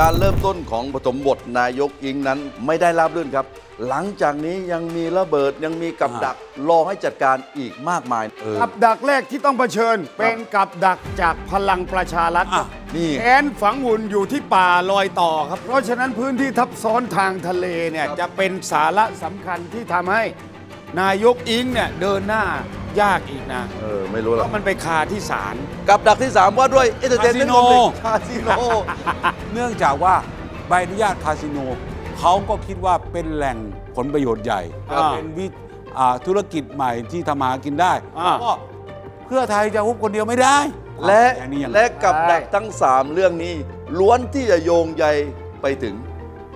การเริ่มต้นของปฐมบทนายกอิงนั้นไม่ได้ราบรื่นครับ หลังจากนี้ยังมีระเบิดยังมีกับดักรอให้จัดการอีกมากมายกับดักแรกที่ต้องเผชิญ เป็นกับดักจากพลังประชารัฐอะนี่ แอนฝังหุ่นอยู่ที่ป่าลอยต่อครับ เพราะฉะนั้นพื้นที่ทับซ้อนทางทะเลเนี่ยจะเป็นสาระสำคัญที่ทำให้นายกอิงเนี่ยเดินหน้า ยากอีกนะเออไม่รู้เพละราะมันไปคาที่ศาล กับดักที่ 3 ว่าด้วยเอเ r อร์เทนเมนต์คาสิโนคาสิโน เนื่องจากว่าใบอนุญาตคาสิโนเขาก็คิดว่าเป็นแหล่งผลประโยชน์ใหญ่อ่าเป็นวิอ่าธุรกิจใหม่ที่ทำมาหากินได้อ่า ก็เพื่อไทยจะฮุบคนเดียวไม่ได้และอย่างนี้ยังไงและกับดักทั้ง 3 เรื่องนี้ ล้วนที่จะโยงใยไปถึง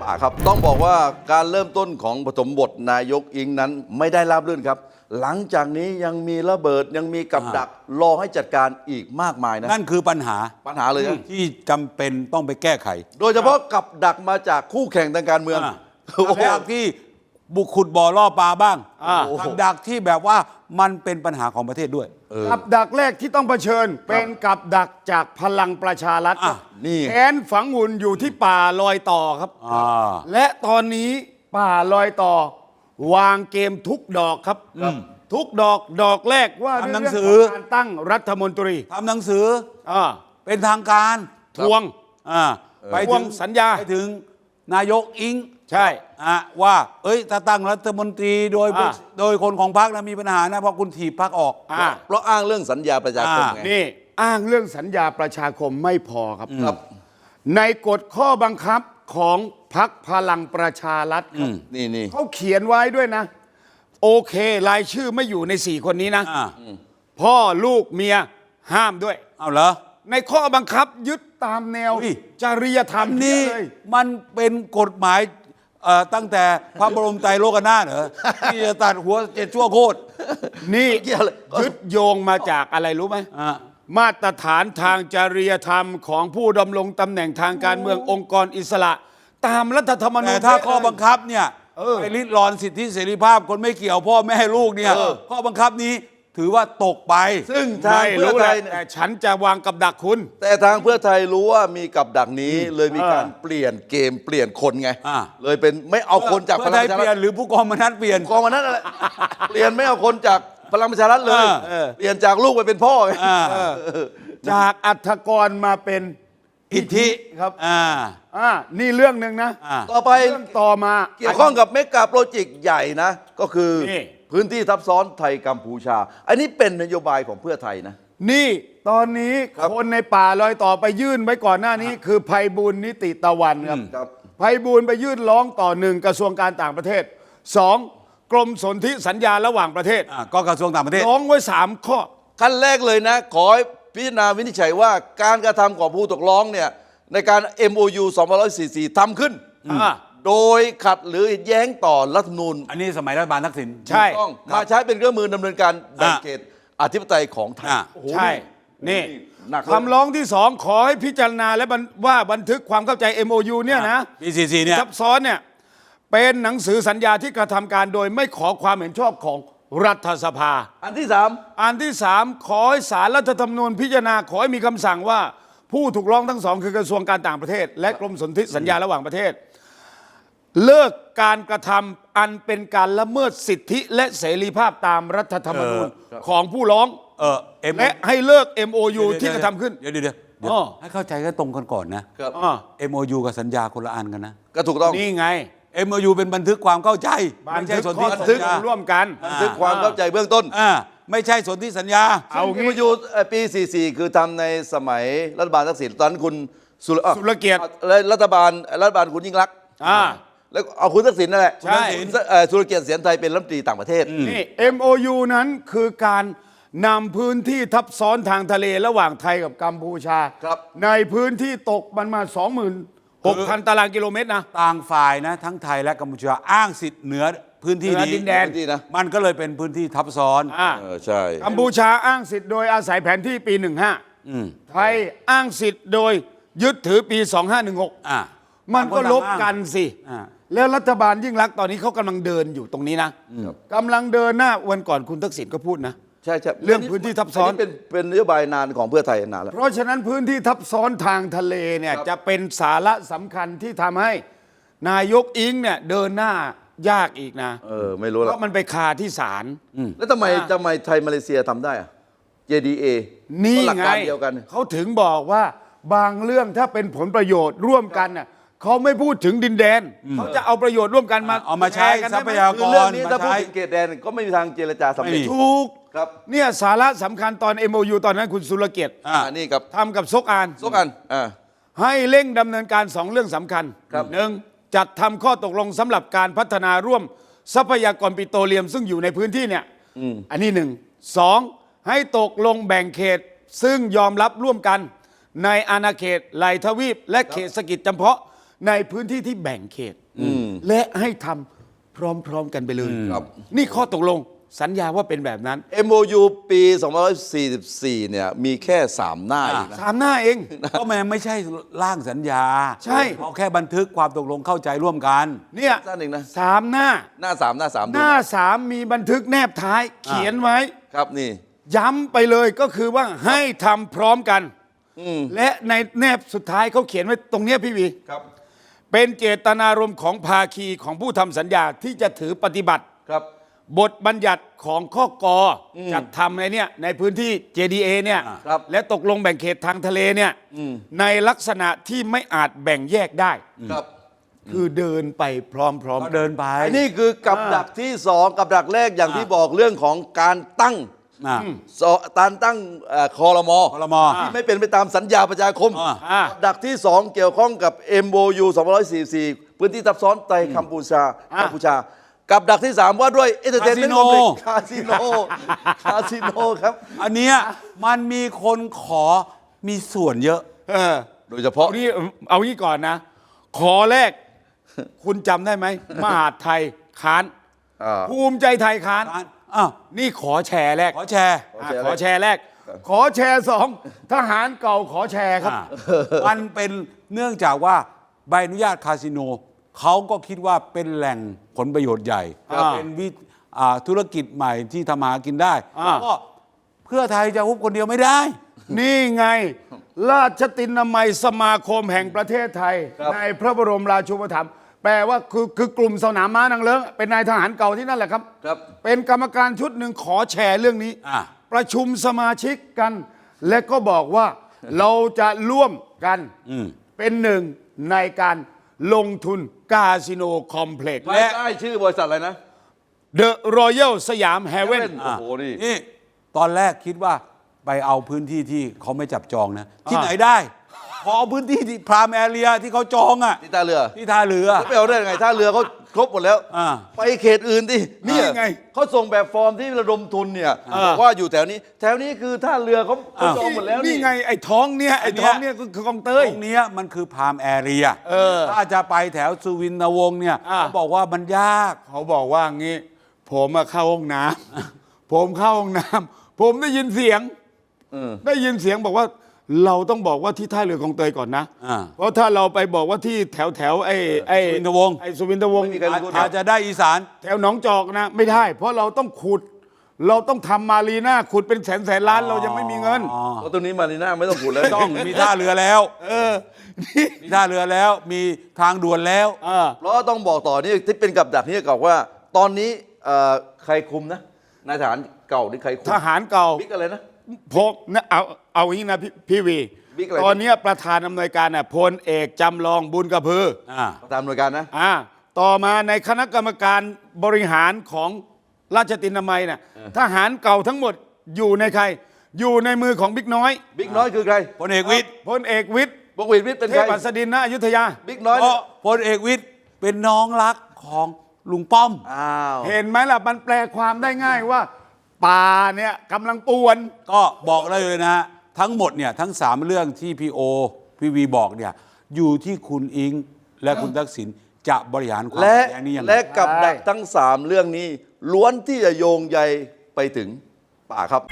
ป่าครับ ต้องบอกว่าการเริ่มต้นของปฐมบทนายกอิงนั้นไม่ได้ราบรื่นครับ หลังจากนี้ยังมีระเบิดยังมีกับดักรอให้จัดการอีกมากมายนะนั่นคือปัญหาปัญหาเลยนะที่จำเป็นต้องไปแก้ไข โดยเฉพาะกับดักมาจากคู่แข่งทางการเมืองอ่า โอ้โหกับดักที่บุกขุดบ่อล่อปลาบ้างอ่ากับดักที่แบบว่ามันเป็นปัญหาของประเทศด้วย กับดักแรกที่ต้องเผชิญ เป็นกับดักจากพลังประชารัฐอะ นี่ แอนฝังหุ่นอยู่ที่ป่าลอยต่อครับ อ่า และตอนนี้ป่าลอยต่อ วางเกมทุกดอกครับทุกดอกดอกแรกว่าทำด้วยหนังเรื่สืองอของการตั้งรัฐมนตรีทำหนังสืออ่าเป็นทางการทวง อ่าไปทวถึงงสัญญา ไปถึงนายกอิงใช่ อะว่า เอ้ยถ้าตั้งรัฐมนตรีโดยอ่าโดยคนของพรรคนะมีปัญหานะเพราะคุณถีบพรรคออก อ่า เพราะอ้างเรื่องสัญญาประชาคมไง นี่อ้างเรื่องสัญญาประชาคมไม่พอครับ ครับ ในกฎข้อบังคับ ของพักพลังประชารัฐครับนี่นี่เขาเขียนไว้ด้วยนะ โอเครายชื่อไม่อยู่ในสี่คนนี้นะอ่าพ่อลูกเมียห้ามด้วย เอาเหรอ ในข้อบังคับยึดตามแนว อุ้ย จริยธรรมนี่เลย มันเป็นกฎหมายเอ่อตั้งแต่พระบรมไตรโลกนาถเหรอ ที่จะตัดหัวเจ็ดชั่วโคตร นี่เกี่ยวเลยยึดโยงมาจากอะไรรู้ไหมอ่า มาตรฐานทางจริยธรรมของผู้ดำรงตำแหน่งทางการเมืององค์กรอิสระ ตามรัฐธรรมนูแต่ญถ้าข้อเป๊ะเลยบังคับเนี่ยเออ ไปริดรอนสิทธิเสรีภาพคนไม่เกี่ยวพ่อแม่ลูกเนี่ยเออ ข้อบังคับนี้ถือว่าตกไป ซึ่งทางไม่เพื่อรู้ไทแหละยเนี่ยแต่ฉันจะวางกับดักคุณ แต่ทางเพื่อไทยรู้ว่ามีกับดักนี้เลยมีการเออเปลี่ยนเกมเปลี่ยนคนไง อ่า เลยเป็นไม่เอาคนจากพเพื่อลัไทงยประชาเปลี่ยรันฐหรือผู้กองมนัสเปลี่ยน กองมันนั้นอะไร เปลี่ยนไม่เอาคนจาก พลังประชารัฐเลยเออเปลี่ยนจากลูกไปเป็นพ่อไงอ่าจากอัฐกรมาเป็นอิทธิครับอ่าอ่านี่เรื่องหนึ่งนะอ่า ต่อไป เรื่องต่อมา เกี่ยวข้องกับเมกะโปรเจกต์ใหญ่นะ ก็คือนี่ พื้นที่ทับซ้อนไทยกัมพูชา อันนี้เป็นนโยบายของเพื่อไทยนะ นี่ตอนนี้ครับคนในป่าลอยต่อไปยื่นไว้ก่อนหน้านี้ คือภัยบุญนิติตะวันครับครับ ภัยบุญไปยื่นร้องต่อหนึ่งกระทรวงการต่างประเทศสอง กรมสนธิสัญญาระหว่างประเทศ อ่าก็กระทรวงต่างประเทศ ร้องไว้สามข้อ ขั้นแรกเลยนะ ขอให้พิจารณาวินิจฉัยว่าการกระทำของผู้ตกร้องเนี่ยในการ MOU 2544ทำขึ้น อ่า โดยขัดหรือแย้งต่อรัฐธรรมนูญอันนี้สมัยรัฐบาลทักษิณ ใช่ ถูกต้องมาใช้เป็นเครื่องมือดำเนินการแบ่งอ่า เขตอธิปไตยของไทย อ่าโอ้โหใช่ นี่หนักเลย คำร้องที่สองขอให้พิจารณาและบันว่าบันทึกความเข้าใจ MOU เนี่ยนะปีสี่สี่เนี่ยซับซ้อนเนี่ย เป็นหนังสือสัญญาที่กระทำการโดยไม่ขอความเห็นชอบของรัฐสภา อันที่สามอันที่สามขอให้สารรัฐธรรมนูญพิจารณาขอให้มีคำสั่งว่า ผู้ถูกร้องทั้งสอง คือกระทรวงการต่างประเทศ และกรมสนธิสัญญาระหว่างประเทศ เลิกการกระทำอันเป็นการละเมิดสิทธิและเสรีภาพตามรัฐธรรมนูญของผู้ร้อง เออ M และให้เลิก MOU ที่กระทำขึ้น เดี๋ยวเดี๋ยวเดี๋ยวเดี๋ยวอ้อ ให้เข้าใจกันตรงกันก่อนนะ ครับ อ่า MOU กับสัญญาคนละอันกันนะ ก็ถูกต้อง นี่ไง MOU เป็นบันทึกความเข้าใจบัไม่นใช่ทึกสนข้ธิอตสักญลญางร่วมกัน บันทึกความเข้าใจเบื้องต้น อ่าไม่ใช่สนธิสัญญา เอางี้ที่มาอยู่เอ่อปี 44 คือทำในสมัยรัฐบาลทักษิณตอนนั้นคุณสุรอะสุรเกียรติและรัฐบาลรัฐบาลคุณยิ่งรักษณ์อ่า แล้วเอาคุณทักษิณนั่นแหละใช่ คุณทักษิณเอ่อสุรเกียรติเสียนไทยเป็นรัฐมนตรีต่างประเทศ นี่ MOU นั้นคือการนำพื้นที่ทับซ้อนทางทะเลระหว่างไทยกับกัมพูชา ครับ ในพื้นที่ตกมันมา 26,000 ตารางกิโลเมตรนะ ต่างฝ่ายนะ ทั้งไทยและกัมพูชาอ้างสิทธิ์เหนือพื้นที่เหนือนี้ดินแดน พื้นที่นะ มันก็เลยเป็นพื้นที่ทับซ้อน อ่าเออใช่ กัมพูชาอ้างสิทธิ์โดยอาศัยแผนที่ปี 15ไทยอ้างสิทธิ์โดยยึดถือปี 2516 อ่ามันก็ลบกันสิ อ่า แล้วรัฐบาลยิ่งรักษณ์ตอนนี้เขากำลังเดินอยู่ตรงนี้นะกำลังเดินหน้าวันก่อนคุณทักษิณก็พูดนะ ใช่ใช่เรื่องพื้นที่ทับซ้อน เป็นเป็นนโยบายนานของเพื่อไทยนานแล้ว เพราะฉะนั้นพื้นที่ทับซ้อนทางทะเลเนี่ยครับ จะเป็นสาระสำคัญที่ทำให้นายกอิงเนี่ยเดินหน้ายากอีกนะ เออไม่รู้เพละราะมันไปคาที่ศาล แล้วทำไมทำไมไทยมาเลเซียทำได้อะ JDA นี่ก็หลักไงการเดียวกัน เขาถึงบอกว่าบางเรื่องถ้าเป็นผลประโยชน์ร่วมกันน่ะเขาไม่พูดถึงดินแดน เขาจะเอาประโยชน์ร่วมกันมาเอามาใช้แชร์กันทรัได้ไหมพยากคือเรื่องนี้มาถ้าพูดใช้ถึงเกตแดนก็ไม่มีทางเจรจาสำไม่เร็จมีถูก ครับเนี่ยสาระสำคัญตอน MOU ตอนนั้นคุณสุรเกียรติอ่าอ่านี่กับทำกับซกอาน ซกอันอ่า ให้เร่งดำเนินการสองเรื่องสำคัญครับ หนึ่งจัดทำข้อตกลงสำหรับการพัฒนาร่วมทรัพยากรปิโตรเลียมซึ่งอยู่ในพื้นที่เนี่ยอันนี้หนึ่งสองให้ตกลงแบ่งเขตซึ่งยอมรับร่วมกันในอาณาเขตไหลทวีป และเขตสกิจจำเพาะในพื้นที่ที่แบ่งเขตและให้ทำพร้อมๆกันไปเลยครับนี่ข้อตกลง สัญญาว่าเป็นแบบนั้น MOU ปี2544 เนี่ย มีแค่ 3 หน้าเองนะ สามหน้าเอง ก็มันไม่ใช่ร่างสัญญาใช่ เอาแค่บันทึกความตกลงเข้าใจร่วมกัน เนี่ยสั้นเองนะ สามหน้า หน้า 3 หน้า3หดูน้าสามมีบันทึกแนบท้ายเขียนไว้ ครับนี่ ย้ำไปเลยก็คือว่าให้ทำพร้อมกันและในแนบสุดท้ายเขาเขียนไว้ตรงเนี้ยพี่วี ครับเป็นเจตนารมณ์ของภาคีของผู้ทำสัญญาที่จะถือปฏิบัติ ครับ บทบัญญัติของข้อกอจัดทำในเนี่ยในพื้นที่ JDA เนี่ยครับและตกลงแบ่งเขตทางทะเลเนี่ยในลักษณะที่ไม่อาจแบ่งแยกได้ครับ คือเดินไปพร้อมก็ๆเดินไปไอ้นี่คือกับดักที่2กับดักแรกอย่างที่บอกเรื่องของการตั้งอ่าสอการตั้งเอ่อคอรมอครมที่ไม่เป็นไปตามสัญญาประชาคมอ่าอ่ากับดักที่ 2 เกี่ยวข้องกับ MOU 244 พื้นที่ทับซ้อนในกัมพูชาอ่ากัมพูชา กับดักที่ 3 ว่าด้วย Entertainment คาสิโน Complex คาสิโนคาสิโนครับอันเนี้ยมันมีคนขอมีส่วนเยอะ เออโดยเฉพาะ เอานี่เอางี้ก่อนนะ ขอแรก คุณจำได้ไหม มหาดไทยค้านอ่า ภูมิใจไทยค้าน อ้าวนี่ขอแชร์แรก ขอแชร์ อะขอแชร์แรก ขอแชร์สองทหารเก่าขอแชร์ครับ อ่ามันเป็นเนื่องจากว่าใบอนุญาตคาสิโน เขาก็คิดว่าเป็นแหล่งผลประโยชน์ใหญ่ครับเป็นวิอ่าธุรกิจใหม่ที่ทำมาหากินได้อ่าก็เพื่อไทยจะฮุบคนเดียวไม่ได้ นี่ไง ราชตินามัยสมาคมแห่งประเทศไทยครับในพระบรมราชูปถัมภ์แปลว่าคือคือกลุ่มสนามม้านางเลิ้งเป็นนายทหารเก่าที่นั่นแหละครับ ครับ เป็นกรรมการชุดหนึ่งขอแชร์เรื่องนี้ อะ ประชุมสมาชิกกัน และก็บอกว่า เราจะร่วมกันเป็นหนึ่งในการ ลงทุนคาสิโนคอมเพล็กซ์ภายใต้ชื่อบริษัทอะไรนะ The Royal สยามแฮเว่นโอ้โหนี่ นี่ ตอนแรกคิดว่าไปเอาพื้นที่ที่เขาไม่จับจองนะ ที่อ่าไหนได้ขอเอาพื้นที่ที่พรามแอเรียที่เขาจองอะ ที่ท่าเรือที่ท่าเรือไปเอาได้ยังไงท่าเรือเขา ครบหมดแล้ว อ่าไปเขตอื่นดิเนี่ยนี่ไง เขาส่งแบบฟอร์มที่ระดมทุนเนี่ยบอกว่าอยู่แถวนี้ แถวนี้คือท่าเรือเขาเขาอ้าวจองหมดแล้วนี่ ไงไอ้ท้องเนี่ยไอ้อันเนี้ยท้องเนี่ยก็คือกองเตย ตรงเนี้ยมันคือพรามแอเรียเออถ้าจะไปแถวสุวินทวงศ์เนี่ยอ่า เขาบอกว่ามันยาก เขาบอกว่างี้ ผมมาเข้าห้องน้ำ ผมเข้าห้องน้ำผมได้ยินเสียง เออ ได้ยินเสียงบอกว่า เราต้องบอกว่าที่ท่าเรือของเตยก่อนนะ อ่า เพราะถ้าเราไปบอกว่าที่แถวแถวไอ้ไอ้สุวินทวงศ์ ไอ้สุวินทวงศ์ไม่มีใครรู้อาจจะได้อีสาน แถวหนองจอกนะ ไม่ได้ เพราะเราต้องขุด เราต้องทำมารีน่าขุดเป็นแสนแสนล้านเรายังไม่มีเงินอ๋อเพราะตรงนี้มารีน่าไม่ต้องพูดแล้ว ต้องมีท่าเรือแล้ว เออนี่มีท่าเรือแล้วมีทางด่วนแล้วเออเพราะต้องบอกต่อนี่ที่เป็นกับดักนี่กับว่า ตอนนี้เอ่อใครคุมนะนายทหารเก่านี่ใครคุมทหารเก่า บิ๊กอะไรนะ ผมนะเอาเอาอย่างนี้นะพี่พี่วี บิ๊กอะไร ตอนเนี้ยประธานอำนวยการน่ะพลเอกจำลองบุญกระพืออ่าตามหน่วยการนะ อ่าต่อมาในคณะกรรมการบริหารของราชตินามัยน่ะทหารเก่าทั้งหมดอยู่ในใคร อยู่ในมือของบิ๊กน้อยบิ๊กน้อยคือใครพลเอกวิทย์พลเอกวิทย์บกวิดวิทย์เป็นเทใครพอัสดินณอยุธยา บิ๊กน้อยเพราะพลเอกวิทย์เป็นน้องรักของลุงป้อม อ้าว เห็นไหมล่ะ มันแปลความได้ง่ายว่า ป่าเนี่ยกำลังป่วน ก็บอกได้เลยนะฮะทั้งหมดเนี่ยทั้งสามเรื่องที่พีโอพีวีบอกเนี่ยอยู่ที่คุณอิงและคุณทักษิณจะบริหารความและขัดแย้งนี้ยังไง และกับใช่ดักทั้งสามเรื่องนี้ ล้วนที่จะโยงใยไปถึงป่าครับ